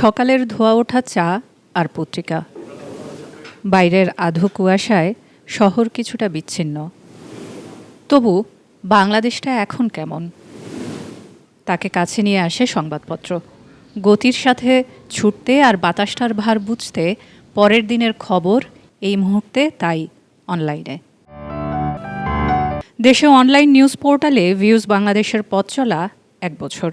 সকালের ধোয়া ওঠা চা আর পত্রিকা। বাইরের আধো কুয়াশায় শহর কিছুটা বিচ্ছিন্ন। তবু বাংলাদেশটা এখন কেমন? তাকে কাছে নিয়ে আসে সংবাদপত্র। গতির সাথে ছুটতে আর বাতাসটার ভার বুঝতে পরের দিনের খবর এই মুহূর্তে তাই অনলাইনে। দেশে অনলাইন নিউজ পোর্টালে ভিউজ বাংলাদেশের পথ চলা এক বছর।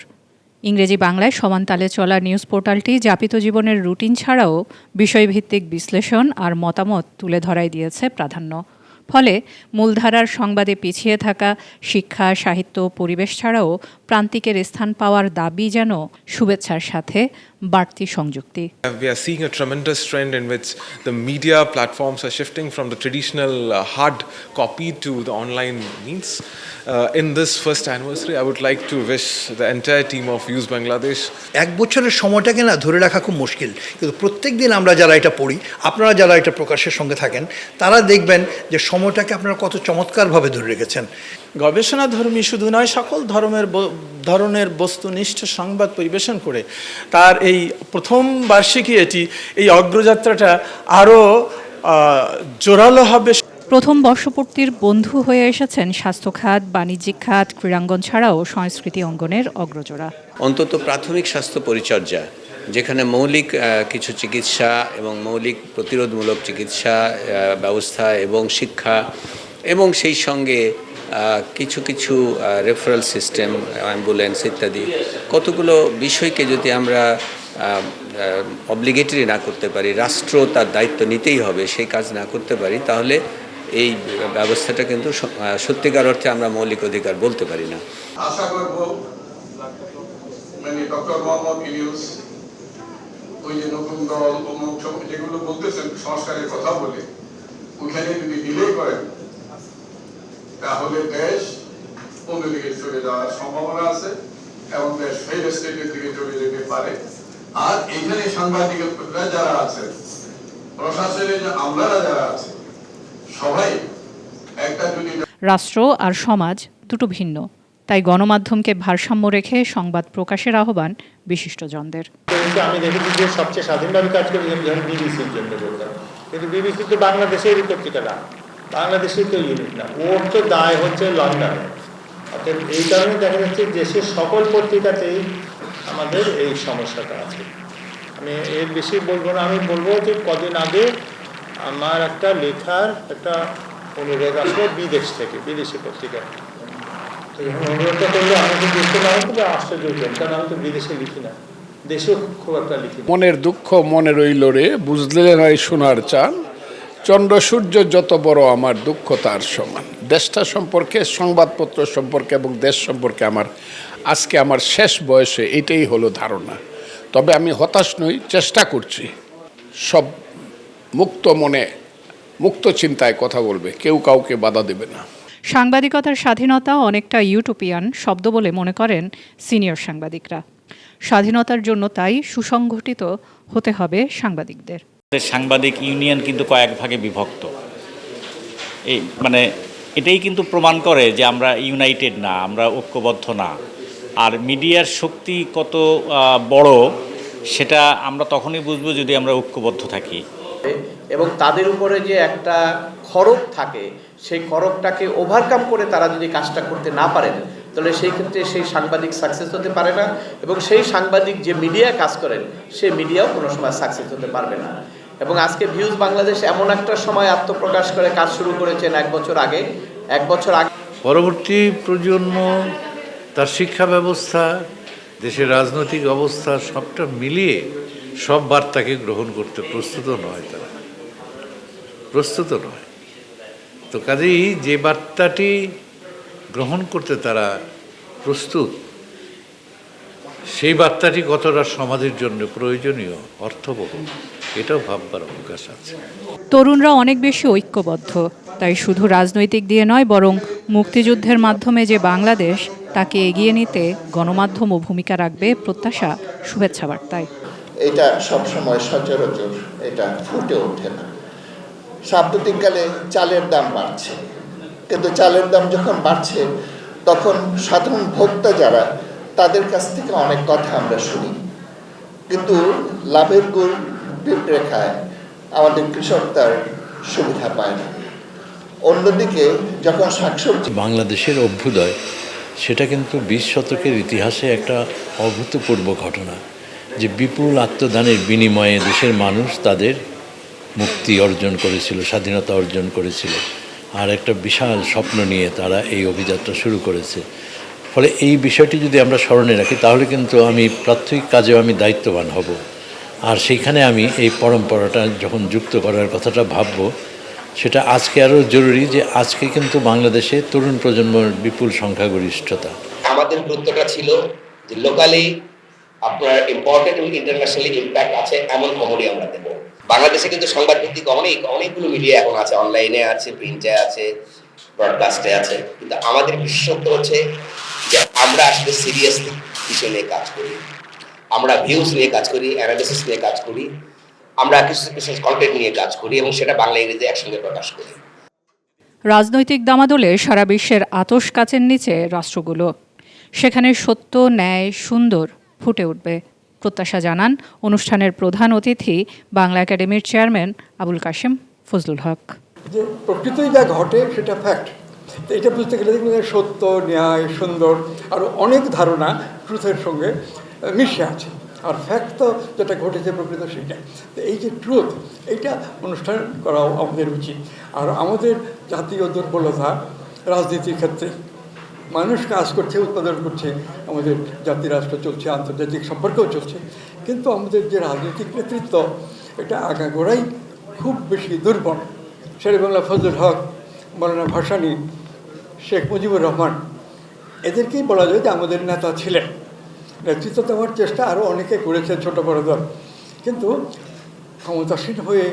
ইংরেজি বাংলায় সমান তালে চলা নিউজ পোর্টালটি যাপিত জীবনের রুটিন ছাড়াও বিষয়ভিত্তিক বিশ্লেষণ আর মতামত তুলে ধরাই দিয়েছে প্রাধান্য। ফলে মূলধারার সংবাদে পিছিয়ে থাকা শিক্ষা সাহিত্য পরিবেশ ছাড়াও প্রান্তিকের স্থান পাওয়ার দাবি যেন শুভেচ্ছার সাথে বাড়তি সংযুক্তি We are seeing a tremendous trend in which the media platforms are shifting from the traditional uh, hard copy to the online means. Uh, in this first anniversary, I would like to wish the entire team of Use Bangladesh এক বছরের সময়টাকে না ধরে রাখা খুব মুশকিল কিন্তু প্রত্যেক দিন আমরা যারা এটা পড়ি আপনারা যারা এটা প্রকাশের সঙ্গে থাকেন তারা দেখবেন যে সময়টাকে আপনারা কত চমৎকারভাবে ধরে রেখেছেন। গবেষণাধর্মী শুধু নয় সকল ধর্মের ব- ধরনের বস্তুনিষ্ঠ সংবাদ পরিবেশন করে তার এই প্রথম বার্ষিকী এটি এই অগ্রযাত্রাটা আরও জোরালো হবে। প্রথম বর্ষপূর্তির বন্ধু হয়ে এসেছেন স্বাস্থ্য খাত বাণিজ্যিক খাত ক্রীড়াঙ্গন ছাড়াও সংস্কৃতি অঙ্গনের অগ্রজোড়া। অন্তত প্রাথমিক স্বাস্থ্য পরিচর্যা। যেখানে মৌলিক কিছু চিকিৎসা এবং মৌলিক প্রতিরোধমূলক চিকিৎসা ব্যবস্থা এবং শিক্ষা এবং সেই সঙ্গে কিছু কিছু রেফারেল সিস্টেম অ্যাম্বুলেন্স ইত্যাদি। কতগুলো বিষয়কে যদি আমরা অব্লিগেটরি না করতে পারি, রাষ্ট্র তার দায়িত্ব নিতেই হবে, সেই কাজ না করতে পারি, তাহলে এই ব্যবস্থাটা কিন্তু সত্যিকার অর্থে আমরা মৌলিক অধিকার বলতে পারি না। আশা করব মানে ডক্টর মোহাম্মদ ওই যে নতুন দল অমুক যেগুলো বলতেছেন, সংস্কারের কথা বলে, ওখানে যদি ডিলে করেন, তাহলে দেশ অন্যদিকে চলে যাওয়ার সম্ভাবনা আছে এবং দেশ ফেল স্টেটের দিকে চলে যেতে পারে। আর এখানে সাংবাদিকরা যারা আছেন প্রশাসনের যে আমলারা যারা আছে সবাই একটা যদি রাষ্ট্র আর সমাজ দুটো ভিন্ন। তাই গণমাধ্যমকে ভারসাম্য রেখে সংবাদ প্রকাশের আহ্বান বিশিষ্টজনদের। আমি দেখেছি যে সবচেয়ে স্বাধীনভাবে কাজ করি ধরেন বিবিসির জন্য বললাম। কিন্তু বিবিসি তো পত্রিকা না। বাংলাদেশের তো ইউনিট না। ওর তো দায় হচ্ছে লন্ডন। অর্থাৎ এই কারণে দেখা যাচ্ছে দেশের সকল পত্রিকাতেই আমাদের এই সমস্যাটা আছে। আমি এর বেশি বলব না। আমি বলব যে কদিন আগে আমার একটা লেখার একটা অনুরোধ আসলো বিদেশ থেকে, বিদেশি পত্রিকা। যখন অনুরোধটা করল আমি তো দেখতে না খুব আশ্চর্য কারণ আমি তো বিদেশে লিখি না। দেশেও খুব একটা লিখি মনের দুঃখ মনে রইল রে, বুঝলে নয় সোনার চান চন্দ্র, সূর্য যত বড় আমার দুঃখ, তার সমান। দেশটা সম্পর্কে, সংবাদপত্র সম্পর্কে এবং দেশ সম্পর্কে আমার, আজকে আমার শেষ বয়সে এটাই হলো ধারণা। তবে আমি হতাশ নই, চেষ্টা করছি। সব মুক্ত মনে, মুক্ত চিন্তায় কথা বলবে, কেউ কাউকে বাধা দেবে না। সাংবাদিকতার স্বাধীনতা অনেকটা ইউটোপিয়ান শব্দ বলে মনে করেন সিনিয়র সাংবাদিকরা। স্বাধীনতার জন্য তাই সুসংগঠিত হতে হবে সাংবাদিকদের। সাংবাদিক ইউনিয়ন কিন্তু কয়েক ভাগে বিভক্ত। এই মানে এটাই কিন্তু প্রমাণ করে যে আমরা ইউনাইটেড না, আমরা ঐক্যবদ্ধ না। আর মিডিয়ার শক্তি কত বড়, সেটা আমরা তখনই বুঝব যদি আমরা ঐক্যবদ্ধ থাকি। এবং তাদের উপরে যে একটা খরচ থাকে, সেই খরচটাকে ওভারকাম করে তারা যদি কাজটা করতে না পারেন, তাহলে সেই ক্ষেত্রে সেই সাংবাদিক সাকসেস হতে পারে না এবং সেই সাংবাদিক যে মিডিয়ায় কাজ করেন, সে মিডিয়াও কোনো সময় সাকসেস হতে পারবে না। এবং আজকে ভিউজ বাংলাদেশ এমন একটা সময় আত্মপ্রকাশ করে কাজ শুরু করেছেন এক বছর আগে, এক বছর আগে পরবর্তী প্রজন্ম, তার শিক্ষা ব্যবস্থা, দেশের রাজনৈতিক অবস্থা সবটা মিলিয়ে সব বার্তাকে গ্রহণ করতে প্রস্তুত নয় তারা। প্রস্তুত নয়। তো কাজেই যে বার্তাটি গ্রহণ করতে তারা প্রস্তুত, সেই বার্তাটি কতটা সমাজের জন্য প্রয়োজনীয়, অর্থবহ, এটাও ভাববার অবকাশ আছে। তরুণরা অনেক বেশি ঐক্যবদ্ধ, তাই শুধু রাজনৈতিক দিয়ে নয়, বরং মুক্তিযুদ্ধের মাধ্যমে যে বাংলাদেশ, তাকে এগিয়ে নিতে গণমাধ্যমও ভূমিকা রাখবে প্রত্যাশা, শুভেচ্ছা বার্তায়। এটা সবসময় সচরাচর এটা ফুটে ওঠে না। সাম্প্রতিককালে চালের দাম বাড়ছে। কিন্তু চালের দাম যখন বাড়ছে, তখন সাধারণ ভোক্তা যারা, তাদের কাছ থেকে অনেক কথা আমরা শুনি। কিন্তু লাভের গুণ বিপরেখায় আমাদের কৃষক তার সুবিধা পায় না। অন্যদিকে যখন শাকসবজি বাংলাদেশের অভ্যুদয়, সেটা কিন্তু বিশ শতকের ইতিহাসে একটা অভূতপূর্ব ঘটনা। যে বিপুল আত্মদানের বিনিময়ে দেশের মানুষ তাদের মুক্তি অর্জন করেছিল, স্বাধীনতা অর্জন করেছিল। আর একটা বিশাল স্বপ্ন নিয়ে তারা এই অভিযাত্রা শুরু করেছে। ফলে এই বিষয়টি যদি আমরা স্মরণে রাখি, তাহলে কিন্তু আমি প্রাথমিক কাজেও আমি দায়িত্ববান হব। আর সেইখানে আমি এই পরম্পরাটা যখন যুক্ত করার কথাটা ভাববো, সেটা আজকে আরও জরুরি যে আজকে কিন্তু বাংলাদেশে তরুণ প্রজন্মের বিপুল সংখ্যাগরিষ্ঠতা। আমাদের গুরুত্বটা ছিল যে লোকালি আপনার ইম্পর্টেন্ট এবং ইন্টারন্যাশনালি ইম্প্যাক্ট আছে, এমন খবরই আমরা দেব। বাংলাদেশে কিন্তু সংবাদ ভিত্তিক অনেক, অনেকগুলো মিডিয়া এখন আছে অনলাইনে আছে প্রিন্টে আছে ব্রডকাস্টে আছে। কিন্তু আমাদের বিশেষত্ব হচ্ছে যে আমরা আসলে সিরিয়াসলি বিষয় নিয়ে কাজ করি। আমরা ভিউজ নিয়ে কাজ করি অ্যানালিসিস নিয়ে কাজ করি, আমরা কিছু কিছু কন্টেন্ট নিয়ে কাজ করি এবং সেটা বাংলা ইংরেজিতে একসঙ্গে প্রকাশ করি। রাজনৈতিক দামাদলে সারা বিশ্বের আতস কাচের নিচে রাষ্ট্রগুলো। সেখানে সত্য, ন্যায়, সুন্দর ফুটে উঠবে। প্রত্যাশা জানান অনুষ্ঠানের প্রধান অতিথি বাংলা একাডেমির চেয়ারম্যান আবুল কাশেম ফজলুল হক। যে প্রকৃতই যা ঘটে সেটা ফ্যাক্ট এটা বুঝতে গেলে দেখবেন সত্য, ন্যায়, সুন্দর আরও অনেক ধারণা ট্রুথের সঙ্গে মিশে আছে। আর ফ্যাক্ট তো যেটা ঘটেছে প্রকৃত সেটা এই যে ট্রুথ এইটা অনুষ্ঠান করা আমাদের উচিত। আর আমাদের জাতীয় দুর্বলতা রাজনীতির ক্ষেত্রে মানুষ কাজ করছে, উৎপাদন করছে, আমাদের জাতি রাষ্ট্র চলছে, আন্তর্জাতিক সম্পর্কও চলছে। কিন্তু আমাদের যে রাজনৈতিক নেতৃত্ব, এটা আগাগোড়াই খুব বেশি দুর্বল। শেরেবাংলা ফজলুল হক, মৌলানা ভাসানী, শেখ মুজিবুর রহমান, এদেরকেই বলা যায় যে আমাদের নেতা ছিলেন। নেতৃত্ব দেওয়ার চেষ্টা আরও অনেকে করেছে ছোট বড় দল। কিন্তু ক্ষমতাসীন হয়ে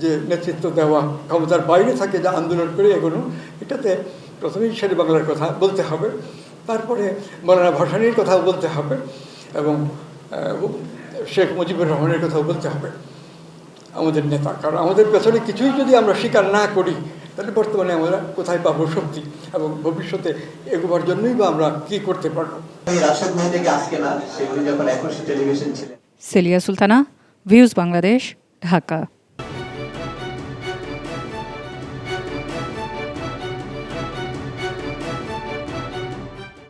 যে নেতৃত্ব দেওয়া, ক্ষমতার বাইরে থাকে যে আন্দোলন করে এগোনো, এটাতে প্রথমেই শের বাংলার কথা বলতে হবে। তারপরে মৌলানা ভাসানির কথাও বলতে হবে এবং শেখ মুজিবুর রহমানের কথাও বলতে হবে আমাদের নেতা। কারণ আমাদের পেছনে কিছুই যদি আমরা স্বীকার না করি তাহলে বর্তমানে আমরা কোথায় পাবো শক্তি এবং ভবিষ্যতে এগোবার জন্যই বা আমরা কী করতে পারব? রাশেদ ভাই না সেগুলি যখন একুশে টেলিভিশন ছিলেন। সেলিয়া সুলতানা ভিউজ বাংলাদেশ ঢাকা।